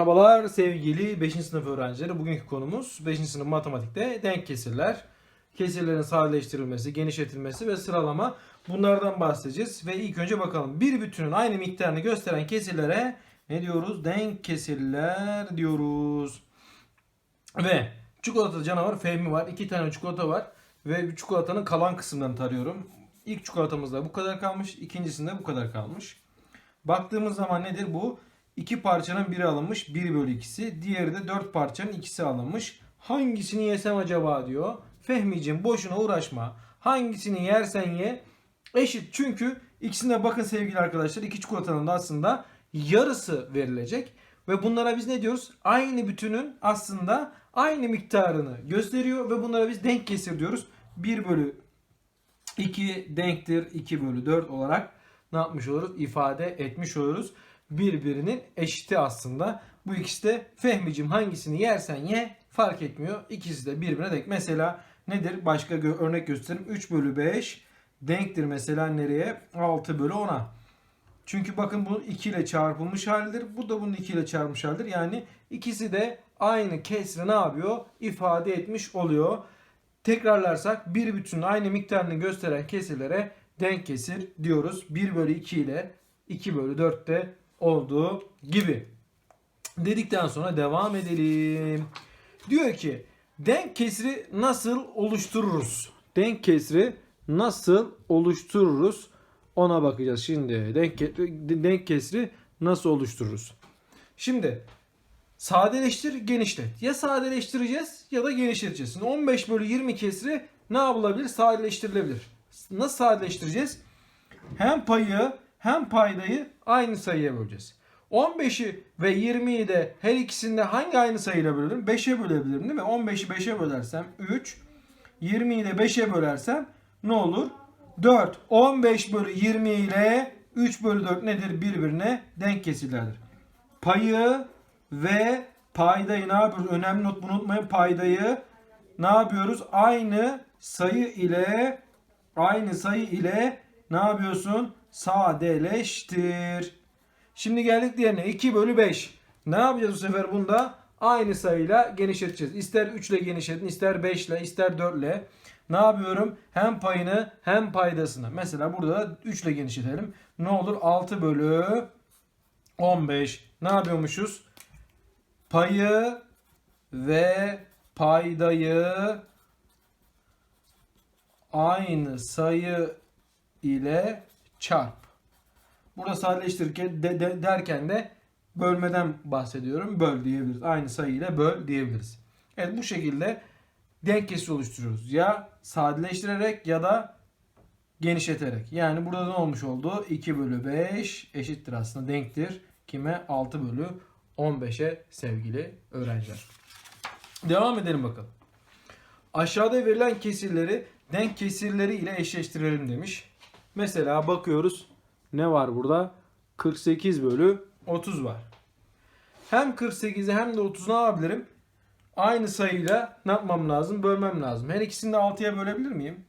Merhabalar sevgili 5. sınıf öğrencileri. Bugünkü konumuz 5. sınıf matematikte denk kesirler. Kesirlerin sadeleştirilmesi, genişletilmesi ve sıralama. Bunlardan bahsedeceğiz. Ve ilk önce bakalım. Bir bütünün aynı miktarını gösteren kesirlere ne diyoruz? Denk kesirler diyoruz. Ve çikolata canavar Fehmi var. İki tane çikolata var. Ve çikolatanın kalan kısımlarını tarıyorum. İlk çikolatamızda bu kadar kalmış. ikincisinde bu kadar kalmış. Baktığımız zaman nedir bu? İki parçanın biri alınmış 1 bölü ikisi. Diğeri de 4 parçanın ikisi alınmış. Hangisini yesem acaba diyor. Fehmicim boşuna uğraşma. Hangisini yersen ye. Eşit çünkü ikisine bakın sevgili arkadaşlar. iki çikolatanın da aslında yarısı verilecek. Ve bunlara biz ne diyoruz? Aynı bütünün aslında aynı miktarını gösteriyor. Ve bunlara biz denk kesir diyoruz. 1 bölü 2 denktir 2 bölü 4 olarak ne yapmış oluruz? İfade etmiş oluruz. Birbirinin eşiti aslında. Bu ikisi de Fehmicim hangisini yersen ye fark etmiyor. İkisi de birbirine denk. Mesela nedir? Başka gö- örnek göstereyim. 3 bölü 5 denktir mesela nereye? 6 bölü 10'a. Çünkü bakın bu 2 ile çarpılmış halidir. Bu da bunun 2 ile çarpılmış halidir. Yani ikisi de aynı kesri ne yapıyor? İfade etmiş oluyor. Tekrarlarsak bir bütünün aynı miktarını gösteren kesirlere denk kesir diyoruz. 1 bölü 2 ile 2 bölü 4'te olduğu gibi. Dedikten sonra devam edelim. Diyor ki denk kesri nasıl oluştururuz? Denk kesri nasıl oluştururuz? Ona bakacağız şimdi. Denk, denk kesri nasıl oluştururuz? Şimdi sadeleştir, genişlet. Ya sadeleştireceğiz ya da genişleteceğiz. Şimdi 15 bölü 20 kesri ne yapılabilir? Sadeleştirilebilir. Nasıl sadeleştireceğiz? Hem payı hem paydayı aynı sayıya böleceğiz. 15'i ve 20'yi de her ikisinde hangi aynı sayıyla bölerim? 5'e bölebilirim değil mi? 15'i 5'e bölersem 3, 20'yi de 5'e bölersem ne olur? 4. 15 bölü 20 ile 3 bölü 4 nedir? Birbirine denk kesirlerdir. Payı ve paydayı ne yapıyoruz? Önemli not bunu unutmayın. Paydayı ne yapıyoruz? Aynı sayı ile aynı sayı ile ne yapıyorsun? Sadeleştir. Şimdi geldik diğerine. 2 bölü 5. Ne yapacağız bu sefer bunda? Aynı sayıyla genişleteceğiz. İster 3 ile genişletin, ister 5 ile, ister 4 ile. Ne yapıyorum? Hem payını hem paydasını. Mesela burada da 3 ile genişletelim. Ne olur? 6 bölü 15. Ne yapıyormuşuz? Payı ve paydayı aynı sayı ile çarp. Burada sadeleştirirken de, de- derken de bölmeden bahsediyorum. Böl diyebiliriz. Aynı sayı ile böl diyebiliriz. Evet bu şekilde denk kesir oluşturuyoruz. Ya sadeleştirerek ya da genişleterek. Yani burada ne olmuş oldu? 2 bölü 5 eşittir aslında denktir. Kime? 6 bölü 15'e sevgili öğrenciler. Devam edelim bakalım. Aşağıda verilen kesirleri denk kesirleri ile eşleştirelim demiş. Mesela bakıyoruz. Ne var burada? 48 bölü 30 var. Hem 48'i hem de 30'u ne yapabilirim? Aynı sayıyla ne yapmam lazım? Bölmem lazım. Her ikisini de 6'ya bölebilir miyim?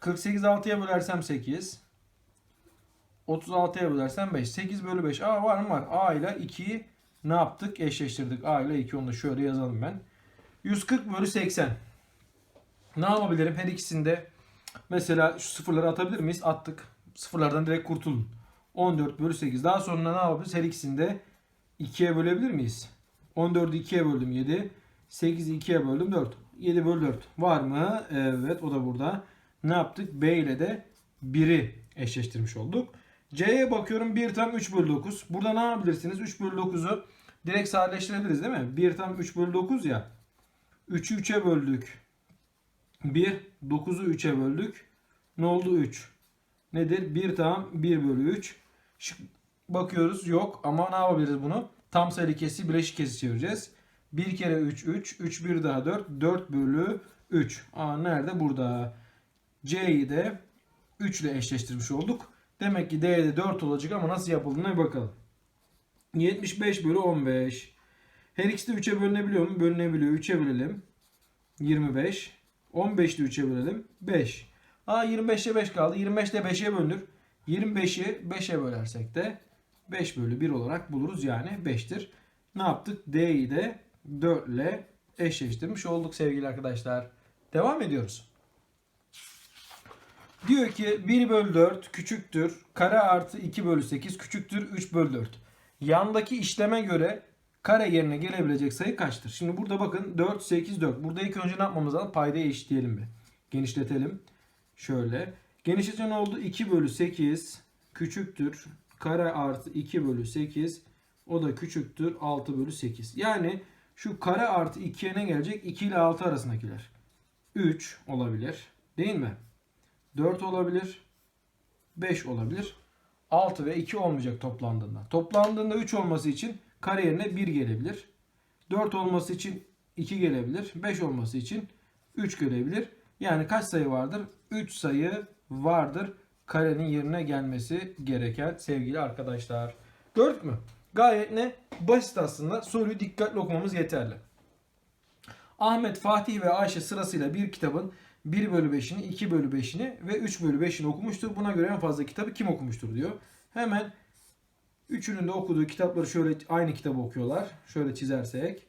48 6'ya bölersem 8. 36'ya bölersem 5. 8 bölü 5. Aa var mı var? A ile 2'yi ne yaptık? Eşleştirdik. A ile 2 onu da şöyle yazalım ben. 140 bölü 80. Ne yapabilirim? Her ikisinde mesela şu sıfırları atabilir miyiz? Attık. Sıfırlardan direkt kurtulun. 14 bölü 8. Daha sonra ne yapabiliriz? Her ikisinde 2'ye bölebilir miyiz? 14'ü 2'ye böldüm 7. 8'i 2'ye böldüm 4. 7 bölü 4. Var mı? Evet o da burada. Ne yaptık? B ile de 1'i eşleştirmiş olduk. C'ye bakıyorum 1 tam 3 bölü 9. Burada ne yapabilirsiniz? 3 bölü 9'u direkt sadeleştirebiliriz değil mi? 1 tam 3 bölü 9 ya. 3'ü 3'e böldük. 1. 9'u 3'e böldük. Ne oldu? 3. Nedir? 1 tam 1 bölü 3. Şık bakıyoruz. Yok ama ne yapabiliriz bunu? Tam sayılı kesi bileşik kesi çevireceğiz. 1 kere 3 3. 3 1 daha 4. 4 bölü 3. Aa nerede? Burada. C'yi de 3 ile eşleştirmiş olduk. Demek ki D'de 4 olacak ama nasıl yapıldığına bir bakalım. 75 bölü 15. Her ikisi de 3'e bölünebiliyor mu? Bölünebiliyor. 3'e bölelim. 25. 15'te 3'e bölelim. 5. Aa 25'te 5 kaldı. 25 de 5'e bölünür. 25'i 5'e bölersek de 5 bölü 1 olarak buluruz. Yani 5'tir. ne yaptık? D'yi de 4 ile eşleştirmiş olduk sevgili arkadaşlar. Devam ediyoruz. Diyor ki 1 bölü 4 küçüktür. Kare artı 2 bölü 8 küçüktür 3 bölü 4. Yandaki işleme göre kare yerine gelebilecek sayı kaçtır? Şimdi burada bakın 4, 8, 4. Burada ilk önce ne yapmamız lazım? Paydayı eşitleyelim bir. Genişletelim. Şöyle. Genişlete ne oldu? 2 bölü 8 küçüktür. Kare artı 2 bölü 8 o da küçüktür 6 bölü 8. Yani şu kare artı 2'ye ne gelecek? 2 ile 6 arasındakiler. 3 olabilir. Değil mi? 4 olabilir. 5 olabilir. 6 ve 2 olmayacak toplandığında. Toplandığında 3 olması için kare yerine 1 gelebilir. 4 olması için 2 gelebilir. 5 olması için 3 gelebilir. Yani kaç sayı vardır? 3 sayı vardır karenin yerine gelmesi gereken sevgili arkadaşlar. Gördük mü? Gayet ne? Basit aslında. Soruyu dikkatli okumamız yeterli. Ahmet, Fatih ve Ayşe sırasıyla bir kitabın 1 bölü 5'ini, 2 bölü 5'ini ve 3 bölü 5'ini okumuştur. Buna göre en fazla kitabı kim okumuştur diyor. Hemen üçünün de okuduğu kitapları şöyle aynı kitabı okuyorlar. Şöyle çizersek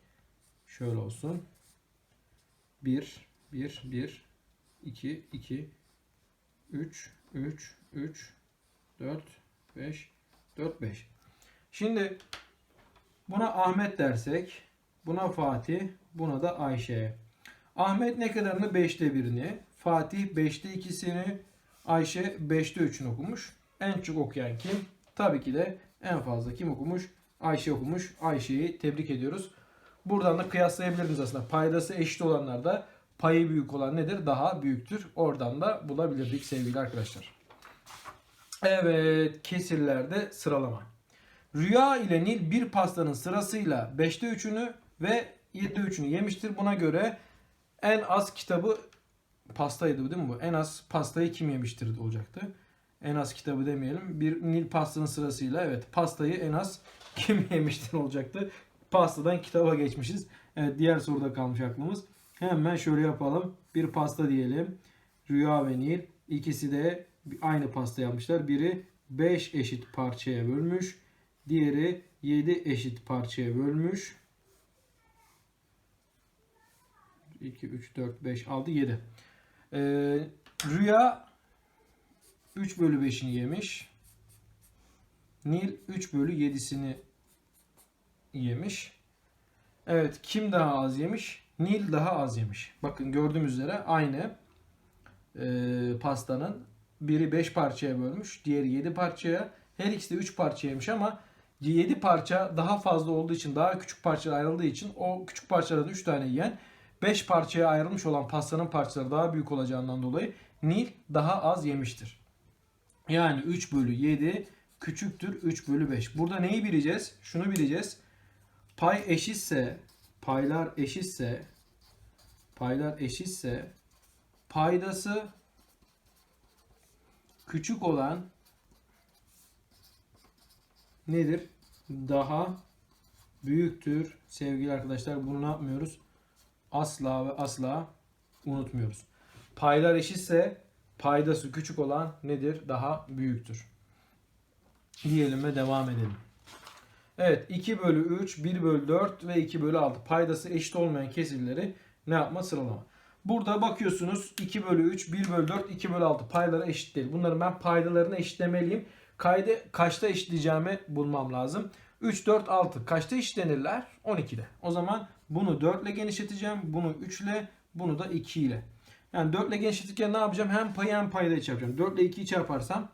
şöyle olsun. 1, 1, 1, 2, 2, 3, 3, 3, 4, 5, 4, 5. Şimdi buna Ahmet dersek, buna Fatih, buna da Ayşe. Ahmet ne kadarını? 5'te 1'ini, Fatih 5'te 2'sini, Ayşe 5'te 3'ünü okumuş. En çok okuyan kim? Tabii ki de en fazla kim okumuş? Ayşe okumuş. Ayşe'yi tebrik ediyoruz. Buradan da kıyaslayabiliriz aslında. Paydası eşit olanlar da payı büyük olan nedir? Daha büyüktür. Oradan da bulabilirdik sevgili arkadaşlar. Evet, kesirlerde sıralama. Rüya ile Nil bir pastanın sırasıyla 5'te 3'ünü ve 7'de 3'ünü yemiştir. Buna göre en az kitabı pastaydı değil mi bu? En az pastayı kim yemiştir olacaktı. En az kitabı demeyelim. Bir Nil pastanın sırasıyla evet pastayı en az kim yemiştir olacaktı. Pastadan kitaba geçmişiz. Evet diğer soruda kalmış aklımız. Hemen şöyle yapalım. Bir pasta diyelim. Rüya ve Nil. İkisi de aynı pasta yapmışlar. Biri 5 eşit parçaya bölmüş. Diğeri 7 eşit parçaya bölmüş. 2, 3, 4, 5, 6, 7. Ee, Rüya 3 bölü 5'ini yemiş. Nil 3 bölü 7'sini yemiş. Evet kim daha az yemiş? Nil daha az yemiş. Bakın gördüğümüz üzere aynı e, pastanın biri 5 parçaya bölmüş. Diğeri 7 parçaya. Her ikisi de 3 parça yemiş ama 7 parça daha fazla olduğu için daha küçük parçalar ayrıldığı için o küçük parçalardan 3 tane yiyen 5 parçaya ayrılmış olan pastanın parçaları daha büyük olacağından dolayı Nil daha az yemiştir. Yani 3 bölü 7 küçüktür 3 bölü 5. Burada neyi bileceğiz? Şunu bileceğiz. Pay eşitse, paylar eşitse, paylar eşitse paydası küçük olan nedir? Daha büyüktür. Sevgili arkadaşlar bunu ne yapmıyoruz? Asla ve asla unutmuyoruz. Paylar eşitse paydası küçük olan nedir? Daha büyüktür. Diyelim ve devam edelim. Evet 2 bölü 3, 1 bölü 4 ve 2 bölü 6. Paydası eşit olmayan kesirleri ne yapma? Sıralama. Burada bakıyorsunuz 2 bölü 3, 1 bölü 4, 2 bölü 6 payları eşit değil. Bunları ben paydalarını eşitlemeliyim. Kaydı kaçta eşitleyeceğimi bulmam lazım. 3, 4, 6 kaçta eşitlenirler? 12'de. O zaman bunu 4 ile genişleteceğim. Bunu 3 ile, bunu da 2 ile. Yani 4 ile genişletirken ne yapacağım? Hem payı hem paydayı çarpacağım. 4 ile 2'yi çarparsam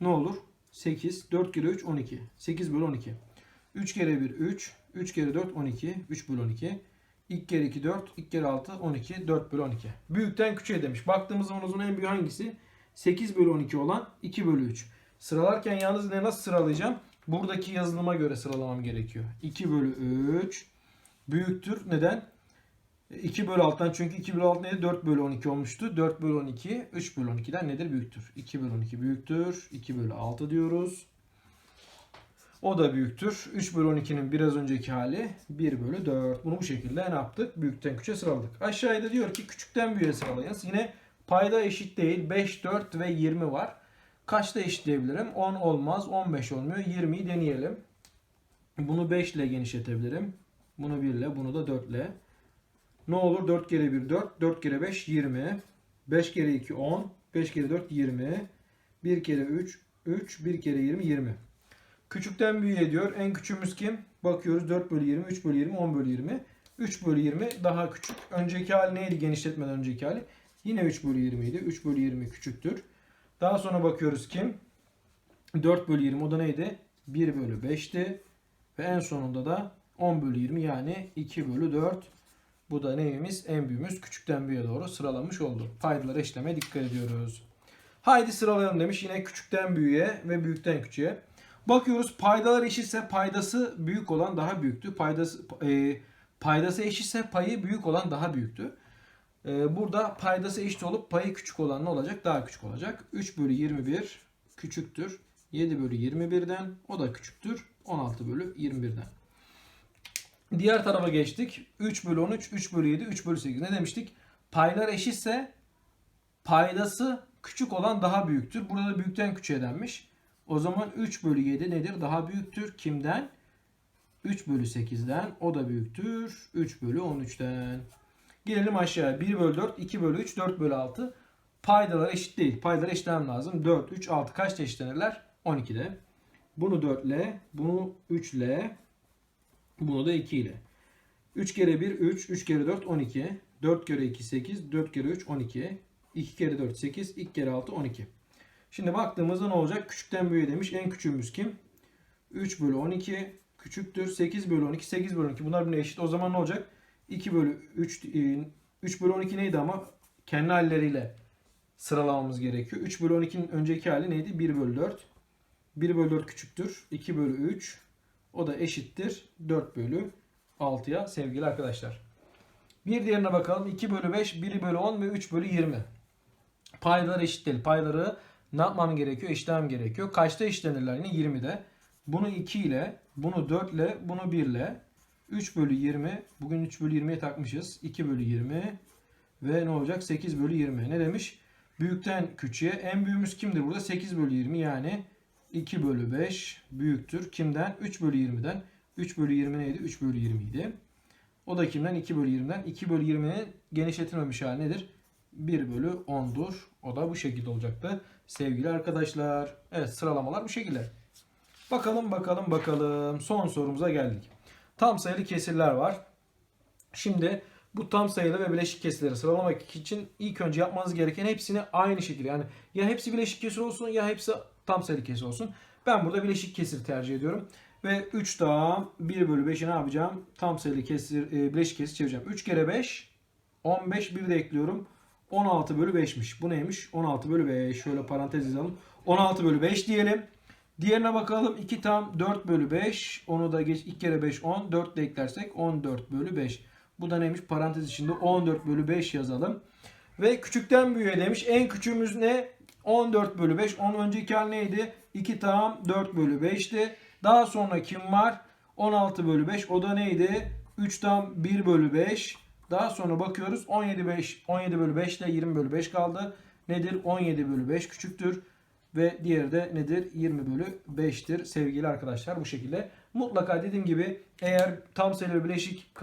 ne olur? 8. 4 kere 3 12. 8 bölü 12. 3 kere 1 3. 3 kere 4 12. 3 bölü 12. 2 kere 2 4. 2 kere 6 12. 4 bölü 12. Büyükten küçüğe demiş. Baktığımız zaman zaman en büyük hangisi? 8 bölü 12 olan 2 bölü 3. Sıralarken yalnız ne nasıl sıralayacağım? Buradaki yazılıma göre sıralamam gerekiyor. 2 bölü 3 büyüktür. Neden? 2 bölü 6'dan çünkü 2 bölü 6 neydi? 4 bölü 12 olmuştu. 4 bölü 12 3 bölü 12'den nedir? Büyüktür. 2 bölü 12 büyüktür. 2 bölü 6 diyoruz. O da büyüktür. 3 bölü 12'nin biraz önceki hali 1 bölü 4. Bunu bu şekilde ne yaptık? Büyükten küçüğe sıraladık. Aşağıda diyor ki küçükten büyüğe sıralayınız. Yine payda eşit değil. 5, 4 ve 20 var. Kaçta eşitleyebilirim? 10 olmaz. 15 olmuyor. 20'yi deneyelim. Bunu 5 ile genişletebilirim. Bunu 1 ile, bunu da 4 ile. Ne olur? 4 kere 1 4, 4 kere 5 20. 5 kere 2 10, 5 kere 4 20. 1 kere 3 3, 1 kere 20 20. Küçükten büyüğe diyor. En küçüğümüz kim? Bakıyoruz 4 bölü 20, 3 bölü 20, 10 bölü 20. 3 bölü 20 daha küçük. Önceki hali neydi genişletmeden önceki hali? Yine 3 bölü 20 idi. 3 bölü 20 küçüktür. Daha sonra bakıyoruz kim? 4 bölü 20 o da neydi? 1 bölü 5'ti. Ve en sonunda da 10 bölü 20 yani 2 bölü 4. Bu da neyimiz? En büyüğümüz küçükten büyüğe doğru sıralamış oldu. Paydaları eşlemeye dikkat ediyoruz. Haydi sıralayalım demiş. Yine küçükten büyüğe ve büyükten küçüğe. Bakıyoruz paydalar eşitse paydası büyük olan daha büyüktü. Paydası e, paydası eşitse payı büyük olan daha büyüktü. E, burada paydası eşit olup payı küçük olan ne olacak? Daha küçük olacak. 3 bölü 21 küçüktür. 7 bölü 21'den o da küçüktür. 16 bölü 21'den. Diğer tarafa geçtik. 3 bölü 13, 3 bölü 7, 3 bölü 8. Ne demiştik? Paylar eşitse paydası küçük olan daha büyüktür. Burada da büyükten küçüğe denmiş. O zaman 3 bölü 7 nedir? Daha büyüktür. Kimden? 3 bölü 8'den. O da büyüktür. 3 bölü 13'ten. Gelelim aşağıya. 1 bölü 4, 2 bölü 3, 4 bölü 6. Paydalar eşit değil. Paydaları eşitlemem lazım. 4, 3, 6 kaçta eşitlenirler? 12'de. Bunu 4 ile, bunu 3 ile, bunu da 2 ile. 3 kere 1 3, 3 kere 4 12. 4 kere 2 8, 4 kere 3 12. 2 kere 4 8, 2 kere 6 12. Şimdi baktığımızda ne olacak? Küçükten büyüğe demiş. En küçüğümüz kim? 3 bölü 12 küçüktür. 8 bölü 12, 8 bölü 12. Bunlar birbirine eşit. O zaman ne olacak? 2 bölü 3, 3 bölü 12 neydi ama? Kendi halleriyle sıralamamız gerekiyor. 3 bölü 12'nin önceki hali neydi? 1 bölü 4. 1 bölü 4 küçüktür. 2 bölü 3. O da eşittir. 4 bölü 6'ya sevgili arkadaşlar. Bir diğerine bakalım. 2 bölü 5, 1 bölü 10 ve 3 bölü 20. Paydalar eşit değil. Payları ne yapmam gerekiyor? Eşitlemem gerekiyor. Kaçta eşitlenirler? Yine 20'de. Bunu 2 ile, bunu 4 ile, bunu 1 ile. 3 bölü 20. Bugün 3 bölü 20'ye takmışız. 2 bölü 20. Ve ne olacak? 8 bölü 20. Ne demiş? Büyükten küçüğe. En büyüğümüz kimdir burada? 8 bölü 20 yani 2 bölü 5 büyüktür. Kimden? 3 bölü 20'den. 3 bölü 20 neydi? 3 bölü 20 idi. O da kimden? 2 bölü 20'den. 2 bölü 20'nin genişletilmemiş hali nedir? 1 bölü 10'dur. O da bu şekilde olacaktı. Sevgili arkadaşlar. Evet sıralamalar bu şekilde. Bakalım bakalım bakalım. Son sorumuza geldik. Tam sayılı kesirler var. Şimdi bu tam sayılı ve bileşik kesirleri sıralamak için ilk önce yapmanız gereken hepsini aynı şekilde yani ya hepsi bileşik kesir olsun ya hepsi tam sayılı kesir olsun. Ben burada bileşik kesir tercih ediyorum. Ve 3 daha 1 bölü 5'i ne yapacağım? Tam sayılı kesir, e, bileşik kesir çevireceğim. 3 kere 5 15 bir de ekliyorum. 16 bölü 5'miş. Bu neymiş? 16 bölü 5. Şöyle parantez yazalım. 16 bölü 5 diyelim. Diğerine bakalım. 2 tam 4 bölü 5. Onu da geç 2 kere 5 10. 4 de eklersek 14 bölü 5. Bu da neymiş? Parantez içinde 14 bölü 5 yazalım. Ve küçükten büyüğe demiş. En küçüğümüz ne? 14 bölü 5. Onun önceki hal neydi? 2 tam 4 bölü 5'ti. Daha sonra kim var? 16 bölü 5. O da neydi? 3 tam 1 bölü 5. Daha sonra bakıyoruz 17 5 17 bölü 5 ile 20 bölü 5 kaldı. Nedir? 17 bölü 5 küçüktür. Ve diğeri de nedir? 20 bölü 5'tir sevgili arkadaşlar bu şekilde. Mutlaka dediğim gibi eğer tam sayılı bileşik